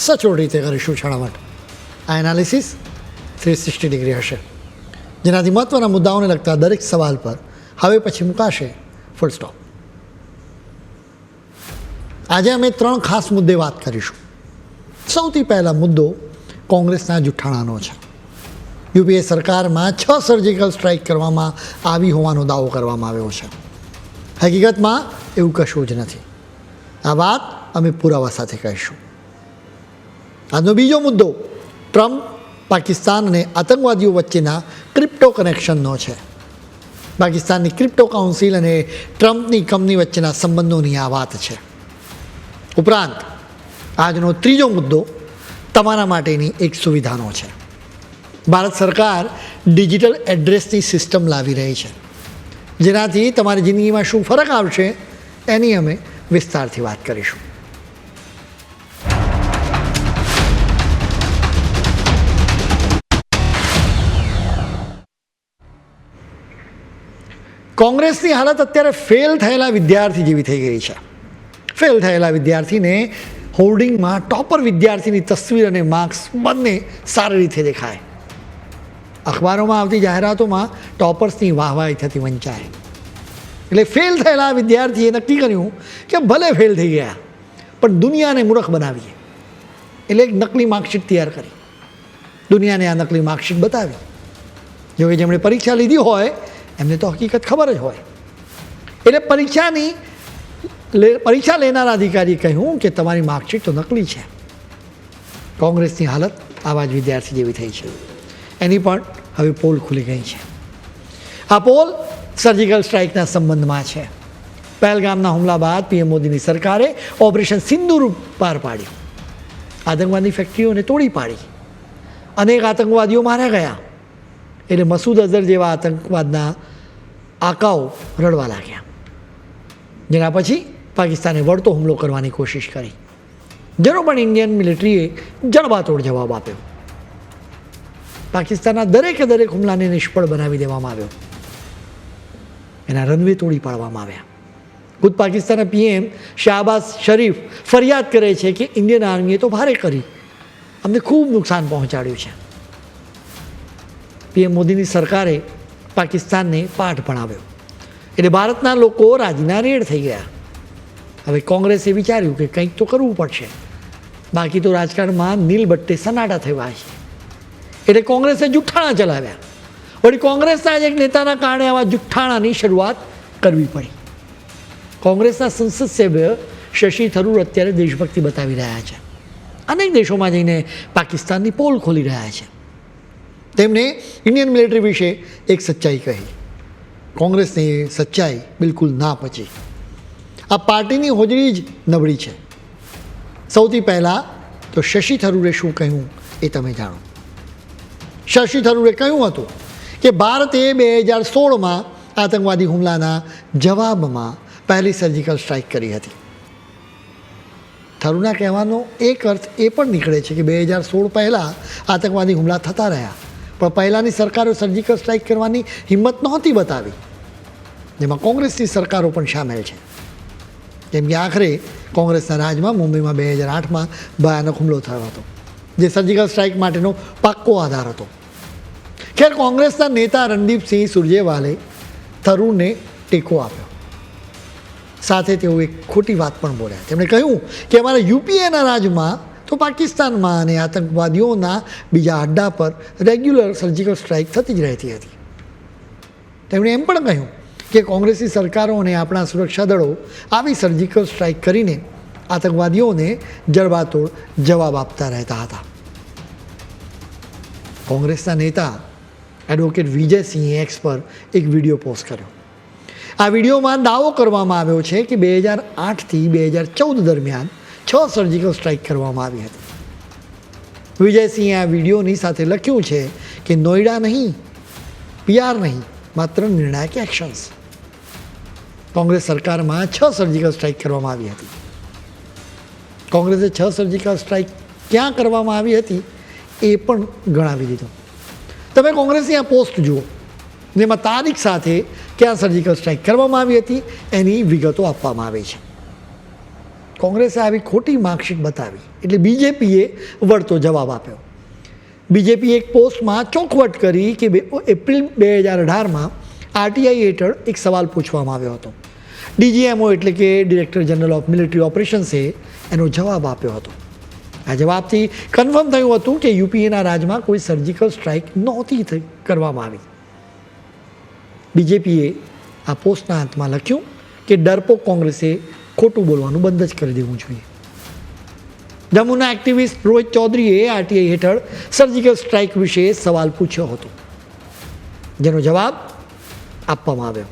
સચોટ રીતે કરીશું છણાવટ આ એનાલિસિસ થ્રી સિક્સટી ડિગ્રી હશે. જેનાથી મહત્ત્વના મુદ્દાઓને લગતા દરેક સવાલ પર હવે પછી મુકાશે ફૂલ સ્ટોપ આજે અમે ત્રણ ખાસ મુદ્દે વાત કરીશું. સૌથી પહેલા મુદ્દો કોંગ્રેસના જુઠ્ઠાણાનો છે. યુપીએ સરકારમાં છ સર્જિકલ સ્ટ્રાઇક કરવામાં આવી હોવાનો દાવો કરવામાં આવ્યો છે. હકીકતમાં એવું કશું જ નથી. આ વાત અમે પુરાવા સાથે કહીશું. આજનો બીજો મુદ્દો, ટ્રમ્પ પાકિસ્તાન અને આતંકવાદીઓ વચ્ચેના ક્રિપ્ટો કનેક્શનનો છે. પાકિસ્તાનની ક્રિપ્ટો કાઉન્સિલ અને ટ્રમ્પની કંપની વચ્ચેના સંબંધોની આ વાત છે. ઉપરાંત, આજનો ત્રીજો મુદ્દો તમારા માટેની એક સુવિધાનો છે. ભારત સરકાર ડિજિટલ એડ્રેસની સિસ્ટમ લાવી રહી છે. જેનાથી તમારી જિંદગીમાં શું ફરક આવશે, એની અમે વિસ્તારથી વાત કરીશું. કોંગ્રેસની હાલત અત્યારે ફેલ થયેલા વિદ્યાર્થી જેવી થઈ ગઈ છે. ફેલ થયેલા વિદ્યાર્થીને હોર્ડિંગમાં ટોપર વિદ્યાર્થીની તસવીર અને માર્ક્સ બંને સારી રીતે દેખાય. અખબારોમાં આવતી જાહેરાતોમાં ટોપર્સની વાહવાહી થતી વંચાય. એટલે ફેલ થયેલા વિદ્યાર્થીએ નક્કી કર્યું કે ભલે ફેલ થઈ ગયા, પણ દુનિયાને મૂર્ખ બનાવીએ. એટલે એક નકલી માર્કશીટ તૈયાર કરી. દુનિયાને આ નકલી માર્કશીટ બતાવી. જો જેમણે પરીક્ષા લીધી હોય એમને તો હકીકત ખબર જ હોય. એટલે પરીક્ષાની પરીક્ષા લેનારા અધિકારીએ કહ્યું કે તમારી માર્કશીટ તો નકલી છે. કોંગ્રેસની હાલત આવા જ વિદ્યાર્થી જેવી થઈ છે. એની પણ હવે પોલ ખુલી ગઈ છે. આ પોલ સર્જિકલ સ્ટ્રાઇકના સંબંધમાં છે. પહેલગામના હુમલા બાદ પીએમ મોદીની સરકારે ઓપરેશન સિંદૂર પાર પાડ્યું. આતંકવાદની ફેક્ટરીઓને તોડી પાડી. અનેક આતંકવાદીઓ માર્યા ગયા. એટલે મસૂદ અઝહર જેવા આતંકવાદના આકાઓ રડવા લાગ્યા. જેના પછી પાકિસ્તાને વળતો હુમલો કરવાની કોશિશ કરી. જેનો પણ ઇન્ડિયન મિલિટરીએ જડબાતોડ જવાબ આપ્યો. પાકિસ્તાનના દરેકે દરેક હુમલાને નિષ્ફળ બનાવી દેવામાં આવ્યો. એના રનવે તોડી પાડવામાં આવ્યા. ખુદ પાકિસ્તાનના પીએમ શાહબાઝ શરીફ ફરિયાદ કરે છે કે ઇન્ડિયન આર્મીએ તો ભારે કરી. અમને ખૂબ નુકસાન પહોંચાડ્યું છે. પીએમ મોદીની સરકારે પાકિસ્તાનને પાઠ ભણાવ્યો એટલે ભારતના લોકો રાજના રેડ થઈ ગયા. હવે કોંગ્રેસે વિચાર્યું કે કંઈક તો કરવું પડશે. બાકી તો રાજકારણમાં નીલ બટ્ટે સનાટા થયા છે. એટલે કોંગ્રેસે જુઠ્ઠાણા ચલાવ્યા. વળી કોંગ્રેસના જ એક નેતાના કારણે આવા જુઠ્ઠાણાની શરૂઆત કરવી પડી. કોંગ્રેસના સંસદ સભ્ય શશી થરૂર અત્યારે દેશભક્તિ બતાવી રહ્યા છે. અનેક દેશોમાં જઈને પાકિસ્તાનની પોલ ખોલી રહ્યા છે. તેમણે ઇન્ડિયન મિલિટરી વિશે એક સચ્ચાઈ કહી. કોંગ્રેસની સચ્ચાઈ બિલકુલ ના પચી આ પાર્ટીની હોજરી જ નબળી છે. સૌથી પહેલાં તો શશી થરૂરે શું કહ્યું એ તમે જાણો. શશી થરૂરે કહ્યું હતું કે ભારતે બે હજાર સોળમાં આતંકવાદી હુમલાના જવાબમાં પહેલી સર્જિકલ સ્ટ્રાઇક કરી હતી. થરૂના કહેવાનો એક અર્થ એ પણ નીકળે છે કે બે હજાર સોળ પહેલાં આતંકવાદી હુમલા થતા રહ્યા. પણ પહેલાંની સરકારો સર્જિકલ સ્ટ્રાઇક કરવાની હિંમત નહોતી બતાવી. જેમાં કોંગ્રેસની સરકારો પણ સામેલ છે. કેમ કે આખરે કોંગ્રેસના રાજમાં મુંબઈમાં બે હજાર આઠમાં ભયાનક હુમલો થયો હતો, જે સર્જિકલ સ્ટ્રાઇક માટેનો પાક્કો આધાર હતો. ખેર કોંગ્રેસના નેતા રણદીપસિંહ સુરજેવાલે થરૂરને ટેકો આપ્યો. સાથે તેઓ એક ખોટી વાત પણ બોલ્યા. તેમણે કહ્યું કે અમારા યુપીએના રાજમાં તો પાકિસ્તાનમાં અને આતંકવાદીઓના બીજા અડ્ડા પર રેગ્યુલર સર્જિકલ સ્ટ્રાઇક થતી જ રહેતી હતી. તેમણે એમ પણ કહ્યું કે કોંગ્રેસી સરકારો અને આપણા સુરક્ષા દળો આવી સર્જિકલ સ્ટ્રાઇક કરીને આતંકવાદીઓને જડબાતોડ જવાબ આપતા રહેતા હતા. કોંગ્રેસના નેતા એડવોકેટ વિજયસિંહે એક્સ પર એક વીડિયો પોસ્ટ કર્યો. આ વિડીયોમાં દાવો કરવામાં આવ્યો છે કે બે હજાર આઠથી બે હજાર ચૌદ દરમિયાન છ સર્જિકલ સ્ટ્રાઇક કરવામાં આવી હતી. વિજયસિંહે આ વિડીયોની સાથે લખ્યું છે કે નોઈડા નહીં પીઆર નહીં, માત્ર નિર્ણાયક એક્શન્સ કોંગ્રેસ સરકારમાં છ સર્જિકલ સ્ટ્રાઇક કરવામાં આવી હતી. કોંગ્રેસે છ સર્જિકલ સ્ટ્રાઇક ક્યાં કરવામાં આવી હતી એ પણ ગણાવી દીધું. તમે કોંગ્રેસની આ પોસ્ટ જુઓ, જેમાં તારીખ સાથે ક્યાં સર્જિકલ સ્ટ્રાઇક કરવામાં આવી હતી, એની વિગતો આપવામાં આવી છે. કોંગ્રેસે આવી ખોટી માર્કશીટ બતાવી. એટલે બીજેપીએ વળતો જવાબ આપ્યો. બીજેપીએ એક પોસ્ટમાં ચોખવટ કરી કે એપ્રિલ બે હજાર અઢારમાં આરટીઆઈ હેઠળ એક સવાલ પૂછવામાં આવ્યો હતો. ડીજીએમઓ એટલે કે ડિરેક્ટર જનરલ ઓફ મિલિટરી ઓપરેશન્સે એનો જવાબ આપ્યો હતો. આ જવાબથી કન્ફર્મ થયું હતું કે યુપીએના રાજમાં કોઈ સર્જિકલ સ્ટ્રાઇક નહોતી કરવામાં આવી. બીજેપીએ આ પોસ્ટના અંતમાં લખ્યું કે ડરપોક કોંગ્રેસે ખોટું બોલવાનું બંધ જ કરી દેવું જોઈએ. જમ્મુના એક્ટિવિસ્ટ રોહિત ચૌધરીએ આરટીઆઈ હેઠળ સર્જિકલ સ્ટ્રાઇક વિશે સવાલ પૂછ્યો હતો. જેનો જવાબ આપવામાં આવ્યો.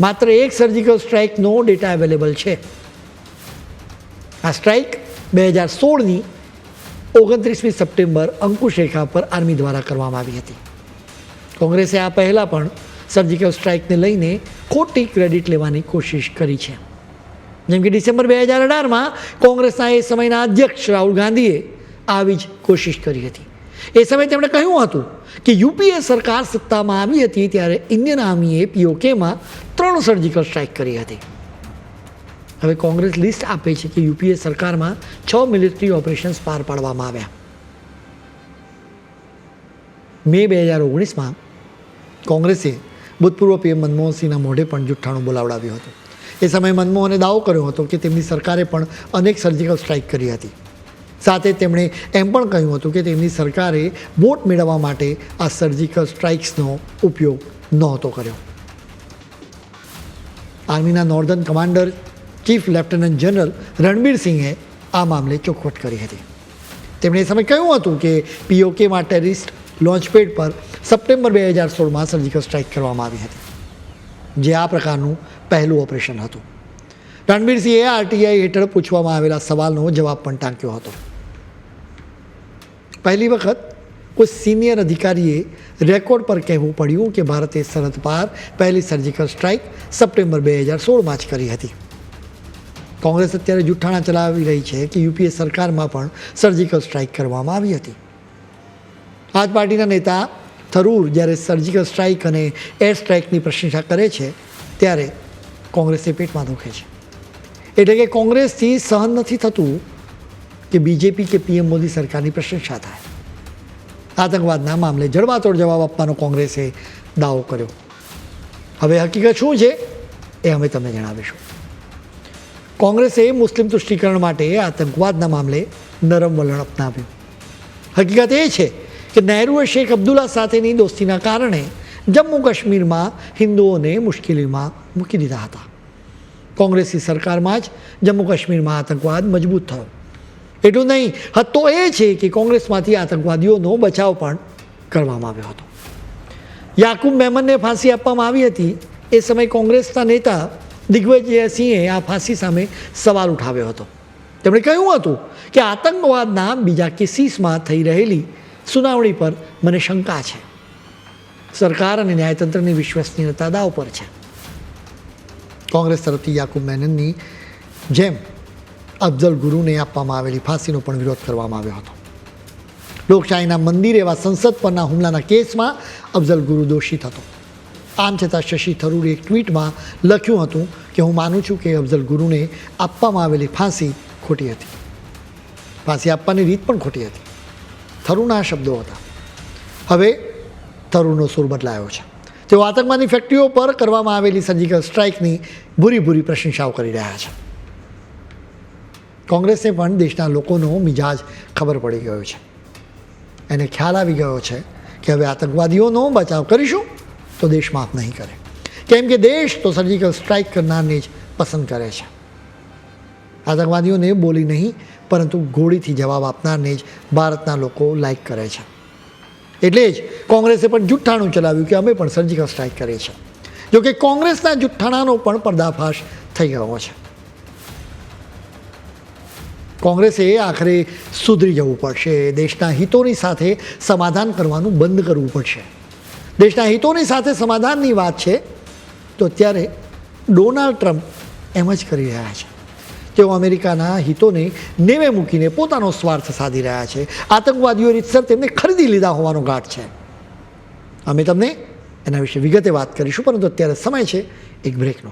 માત્ર એક સર્જિકલ સ્ટ્રાઇકનો ડેટા અવેલેબલ છે. આ સ્ટ્રાઇક બે હજાર સોળની ઓગણત્રીસમી સપ્ટેમ્બર અંકુશ રેખા પર આર્મી દ્વારા કરવામાં આવી હતી. કોંગ્રેસે આ પહેલાં પણ સર્જિકલ સ્ટ્રાઇકને લઈને ખોટી ક્રેડિટ લેવાની કોશિશ કરી છે. જેમ કે ડિસેમ્બર બે હજાર અઢારમાં કોંગ્રેસના એ સમયના અધ્યક્ષ રાહુલ ગાંધીએ આવી જ કોશિશ કરી હતી. એ સમયે તેમણે કહ્યું હતું કે યુપીએ સરકાર સત્તામાં આવી હતી ત્યારે ઇન્ડિયન આર્મીએ પીઓકેમાં ત્રણ સર્જિકલ સ્ટ્રાઇક કરી હતી. હવે કોંગ્રેસ લિસ્ટ આપે છે કે યુપીએ સરકારમાં છ મિલિટરી ઓપરેશન્સ પાર પાડવામાં આવ્યા. મે બે હજાર ઓગણીસમાં કોંગ્રેસે ભૂતપૂર્વ પીએમ મનમોહનસિંહના મોઢે પણ જુઠ્ઠાણું બોલાવડાવ્યું હતું. એ સમયે મનમોહને દાવો કર્યો હતો કે તેમની સરકારે પણ અનેક સર્જિકલ સ્ટ્રાઇક કરી હતી. સાથે તેમણે એમ પણ કહ્યું હતું કે તેમની સરકારે વોટ મેળવવા માટે આ સર્જિકલ સ્ટ્રાઇક્સનો ઉપયોગ નહોતો કર્યો. આર્મીના northern commander chief lieutenant general Ranbir સિંહે આ મામલે ચોખવટ કરી હતી. તેમણે એ સમયે કહ્યું હતું કે પીઓકેમાં ટેરિસ્ટ લોન્ચપેડ પર સપ્ટેમ્બર બે હજાર સોળમાં સર્જિકલ સ્ટ્રાઇક કરવામાં આવી હતી. જે આ પ્રકારનું પહેલું ઓપરેશન હતું. રણબીરસિંહે આરટીઆઈ હેઠળ પૂછવામાં આવેલા સવાલનો જવાબ પણ ટાંક્યો હતો. પહેલી વખત કોઈ સિનિયર અધિકારીએ રેકોર્ડ પર કહેવું પડ્યું કે ભારતે સરહદ પાર પહેલી સર્જિકલ સ્ટ્રાઇક સપ્ટેમ્બર બે હજાર સોળમાં જ કરી હતી. કોંગ્રેસ અત્યારે જુઠ્ઠાણા ચલાવી રહી છે કે યુપીએ સરકારમાં પણ સર્જિકલ સ્ટ્રાઇક કરવામાં આવી હતી. આજ પાર્ટીના નેતા થરૂર જ્યારે સર્જિકલ સ્ટ્રાઇક અને એર સ્ટ્રાઇકની પ્રશંસા કરે છે, ત્યારે કોંગ્રેસની પેટમાં દુખે છે. એટલે કે કોંગ્રેસથી સહન નથી થતું કે બીજેપી કે પીએમ મોદી સરકારની પ્રશંસા થાય. આતંકવાદના મામલે જડબાતોડ જવાબ આપવાનો કોંગ્રેસે દાવો કર્યો. હવે હકીકત શું છે, એ અમે તમને જણાવીશું. કોંગ્રેસે મુસ્લિમ તુષ્ટિકરણ માટે આતંકવાદના મામલે નરમ વલણ અપનાવ્યું. હકીકત એ છે કે નહેરુએ શેખ અબ્દુલ્લા સાથેની દોસ્તીના કારણે જમ્મુ કાશ્મીરમાં હિન્દુઓને મુશ્કેલીમાં મૂકી દીધા હતા. કોંગ્રેસની સરકારમાં જ જમ્મુ કાશ્મીરમાં આતંકવાદ મજબૂત થયો. એટલું નહીં હતો એ છે કે કોંગ્રેસમાંથી આતંકવાદીઓનો બચાવ પણ કરવામાં આવ્યો હતો. યાકુબ મેમનને ફાંસી આપવામાં આવી હતી. એ સમયે કોંગ્રેસના નેતા દિગ્વિજયસિંહે આ ફાંસી સામે સવાલ ઉઠાવ્યો હતો. તેમણે કહ્યું હતું કે આતંકવાદના બીજા કેસીસમાં થઈ રહેલી સુનાવણી પર મને શંકા છે. સરકાર અને ન્યાયતંત્રની વિશ્વસનીયતા દાવ પર છે. કોંગ્રેસ તરફથી યાકુબ મેનનની જેમ અફઝલ ગુરુને આપવામાં આવેલી ફાંસીનો પણ વિરોધ કરવામાં આવ્યો હતો. લોકશાહીના મંદિર એવા સંસદ પરના હુમલાના કેસમાં અફઝલ ગુરુ દોષિત હતો. આમ છતાં શશી થરૂરે એક ટ્વીટમાં લખ્યું હતું કે હું માનું છું કે અફઝલ ગુરુને આપવામાં આવેલી ફાંસી ખોટી હતી. ફાંસી આપવાની રીત પણ ખોટી હતી. થરૂના શબ્દો હતા. હવે થરૂરનો સૂર બદલાયો છે. તેઓ આતંકવાદી ફેક્ટરીઓ પર કરવામાં આવેલી સર્જિકલ સ્ટ્રાઇકની ભૂરી ભૂરી પ્રશંસાઓ કરી રહ્યા છે. કોંગ્રેસને પણ દેશના લોકોનો મિજાજ ખબર પડી ગયો છે. એને ખ્યાલ આવી ગયો છે કે હવે આતંકવાદીઓનો બચાવ કરીશું તો દેશ માફ નહીં કરે. કેમ કે દેશ તો સર્જિકલ સ્ટ્રાઇક કરનારને જ પસંદ કરે છે. આતંકવાદીઓને બોલી નહીં, પરંતુ ગોળીથી જવાબ આપનારને જ ભારતના લોકો લાઇક કરે છે. એટલે જ કોંગ્રેસે પણ જુઠ્ઠાણું ચલાવ્યું કે અમે પણ સર્જિકલ સ્ટ્રાઇક કરીએ છીએ. જોકે કોંગ્રેસના જુઠ્ઠાણાનો પણ પર્દાફાશ થઈ ગયો છે. કોંગ્રેસે આખરે સુધરી જવું પડશે. દેશના હિતોની સાથે સમાધાન કરવાનું બંધ કરવું પડશે. દેશના હિતોની સાથે સમાધાનની વાત છે, તો અત્યારે ડોનાલ્ડ ટ્રમ્પ એમ જ કરી રહ્યા છે. તેઓ અમેરિકાના હિતોને નેવે મૂકીને પોતાનો સ્વાર્થ સાધી રહ્યા છે. આતંકવાદીઓ રીતસર તેમને ખરીદી લીધા હોવાનો ગાંઠ છે. અમે તમને એના વિશે વિગતે વાત કરીશું, પરંતુ અત્યારે સમય છે, એક બ્રેકનો